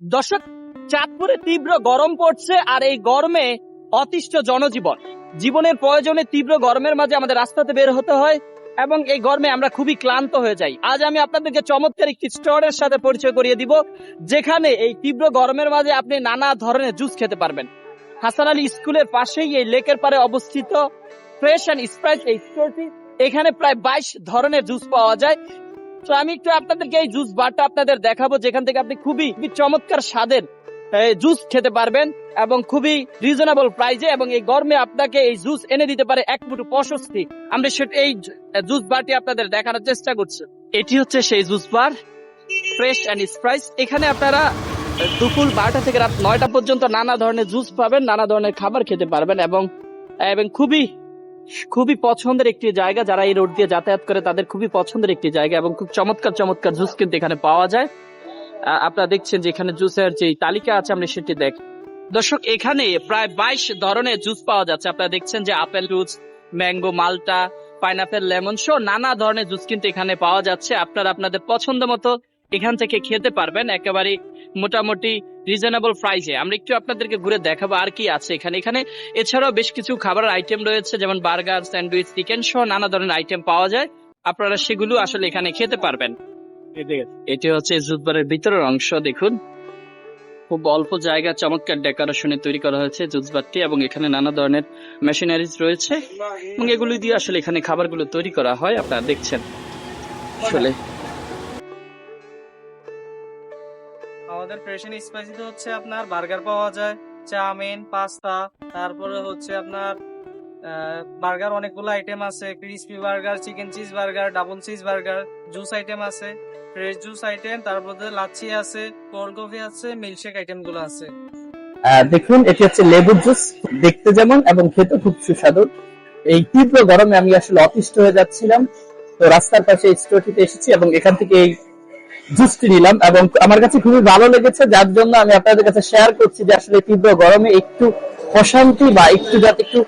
দর্শক, চাঁদপুরে তীব্র গরম পড়ছে আর এই গরমে অতিষ্ঠ জনজীবন। জীবনের প্রয়োজনে তীব্র গরমের মাঝে আমাদের রাস্তাতে বের হতে হয় এবং এই গরমে আমরা খুবই ক্লান্ত হয়ে যাই। আজ আমি আপনাদেরকে চমৎকার একটি স্টোরের সাথে পরিচয় করিয়ে দিব, যেখানে এই তীব্র গরমের মাঝে আপনি নানা ধরনের জুস খেতে পারবেন। হাসান আলী স্কুলের পাশেই এই লেকের পারে অবস্থিত ফ্রেশ অ্যান্ড স্প্রাইট এই স্টোরটি। এখানে প্রায় বাইশ ধরনের জুস পাওয়া যায়। তো আমি একটু আপনাদেরকে এই জুস বারটা আপনাদের দেখাবো, যেখান থেকে আপনি খুবই চমৎকার স্বাদের জুস খেতে পারবেন এবং খুবই রিজনেবল প্রাইজে এবং এই গরমে আপনাকে এই জুস এনে দিতে পারে এক মুঠো প্রশস্তি আমরা সেটা এই জুস বারটি আপনাদের দেখানোর চেষ্টা করছি। এটি হচ্ছে সেই juice bar fresh and spice এখানে আপনারা দুপুর বারোটা থেকে রাত নয়টা পর্যন্ত নানা ধরনের জুস পাবেন, নানা ধরনের খাবার খেতে পারবেন এবং এবং খুবই খুবই পছন্দের একটি জায়গা। যারা এই রোড দিয়ে যাতায়াত করে, তাদের খুবই পছন্দের একটি জায়গা এবং খুব চমৎকার চমৎকার জুস কিন্তু এখানে পাওয়া যায়। আপনারা দেখছেন যে এখানে জুসের যে তালিকা আছে, আমরা সেটি দেখ দর্শক, এখানে প্রায় বাইশ ধরনের জুস পাওয়া যাচ্ছে। আপনারা দেখছেন যে আপেল জুস ম্যাঙ্গো মালটা পাইনাপেল লেমন সহ নানা ধরনের জুস কিন্তু এখানে পাওয়া যাচ্ছে। আপনারা আপনাদের পছন্দ মতো এখান থেকে খেতে পারবেন একেবারে মোটামুটি রিজনেবল প্রাইসে আমরা একটু আপনাদেরকে ঘুরে দেখাবো আর কি আছে এখানে। এখানে এছাড়াও বেশ কিছু খাবারের আইটেম রয়েছে যেমন বার্গার স্যান্ডউইচ চিকেন সহ নানা ধরনের আইটেম পাওয়া যায়। আপনারা সেগুলো আসলে এখানে খেতে পারবেন। এটি হচ্ছে জুসবারের ভিতরের অংশ দেখুন। খুব অল্প জায়গা চমৎকার ডেকোরেশনে তৈরি করা হয়েছে জুজবারটি এবং এখানে নানা ধরনের মেশিনারিজ রয়েছে। এবং এগুলি দিয়ে আসলে এখানে খাবারগুলো তৈরি করা হয় আপনারা দেখছেন। আসলে আমাদের ফ্রেশন স্পাইসিতে হচ্ছে আপনার বার্গার পাওয়া যায়, চাউমিন পাস্তা তারপরে হচ্ছে আপনার বার্গার অনেকগুলো আইটেম আছে crispy burger chicken cheese burger double cheese burger juice item আছে ফ্রেশ জুস আইটেম তারপরে লাচ্ছি আছে কোল্ড কফি আছে মিল্কশেক আইটেমগুলো আছে। দেখুন, এটি হচ্ছে লেবুর জুস, দেখতে যেমন এবং খেতে খুব সুস্বাদু। এই তীব্র গরমে আমি আসলে অতিষ্ঠ হয়ে যাচ্ছিলাম। তো রাস্তার পাশে স্টোরটিতে এসেছি এবং এখান থেকে এই জুসটি নিলাম এবং আমার কাছে খুবই ভালো লেগেছে, যার জন্য আমি আপনাদের কাছে শেয়ার করছি যে আসলে তীব্র গরমে একটু প্রশান্তি বা একটু যাতে একটু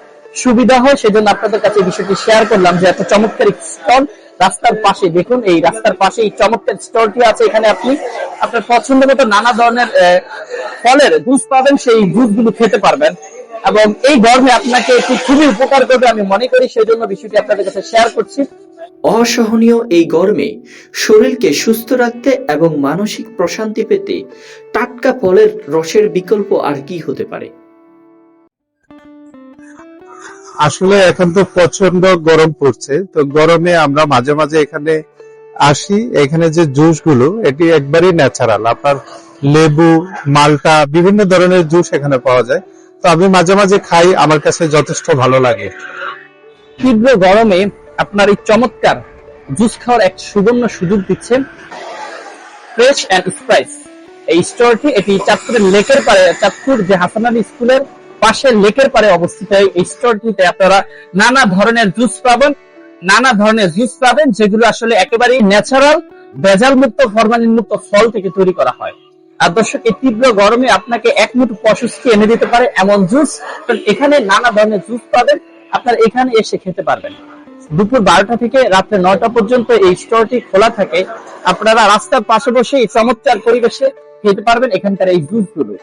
সুবিধা হয়, সেজন্য আপনাদের কাছে বিষয়টি শেয়ার করলাম যে এত চমৎকার স্টল রাস্তার পাশে। দেখুন, এই রাস্তার পাশে এই চমৎকার স্টলটি আছে এখানে আপনি আপনার পছন্দ মতো নানা ধরনের ফলের জুস পাবেন, সেই জুসগুলো খেতে পারবেন। এবং এই গরমে আপনাকে এটি খুবই উপকার করবে আমি মনে করি সেই জন্য বিষয়টি আপনাদের কাছে শেয়ার করছি। অসহনীয় এই গরমে শরীরকে সুস্থ রাখতে এবং মানসিক প্রশান্তি পেতে টাটকা ফলের রসের বিকল্প আর কি হতে পারে? আসলে এখন তো প্রচণ্ড গরম পড়ছে তো গরমে আমরা মাঝে মাঝে এখানে আসি। এখানে যে জুসগুলো এটি একবারই ন্যাচারাল আপনার লেবু মালটা বিভিন্ন ধরনের জুস এখানে পাওয়া যায়। তো আমি মাঝে মাঝে খাই আমার কাছে যথেষ্ট ভালো লাগে। তীব্র গরমে আপনার এই চমৎকার জুস খাওয়ার এক সুবর্ণ সুযোগ দিচ্ছে ফ্রেশ অ্যান্ড স্প্রাইস এই স্টোরটি এটি চাঁদপুরের লেকের পারে চাঁদপুর যে হাসান আলী স্কুলের পাশে লেকের পারে অবস্থিত। এই স্টোরটিতে আপনারা নানা ধরনের জুস পাবেন, নানা ধরনের জুস পাবেন, যেগুলো আসলে একেবারেই ন্যাচারাল ভেজাল মুক্ত ফরমালিন মুক্ত ফল থেকে তৈরি করা হয়। আর দর্শক, এই তীব্র গরমে আপনাকে এক মুঠো প্রশস্তি এনে দিতে পারে এমন জুস। এখানে নানা ধরনের জুস পাবেন, আপনার এখানে এসে খেতে পারবেন। দুপুর বারোটা থেকে রাত্রে নয়টা পর্যন্ত এই স্টোরটি খোলা থাকে। আপনারা রাস্তার পাশে বসে চমৎকার পরিবেশে খেতে পারবেন এখানকার এই দুধগুলো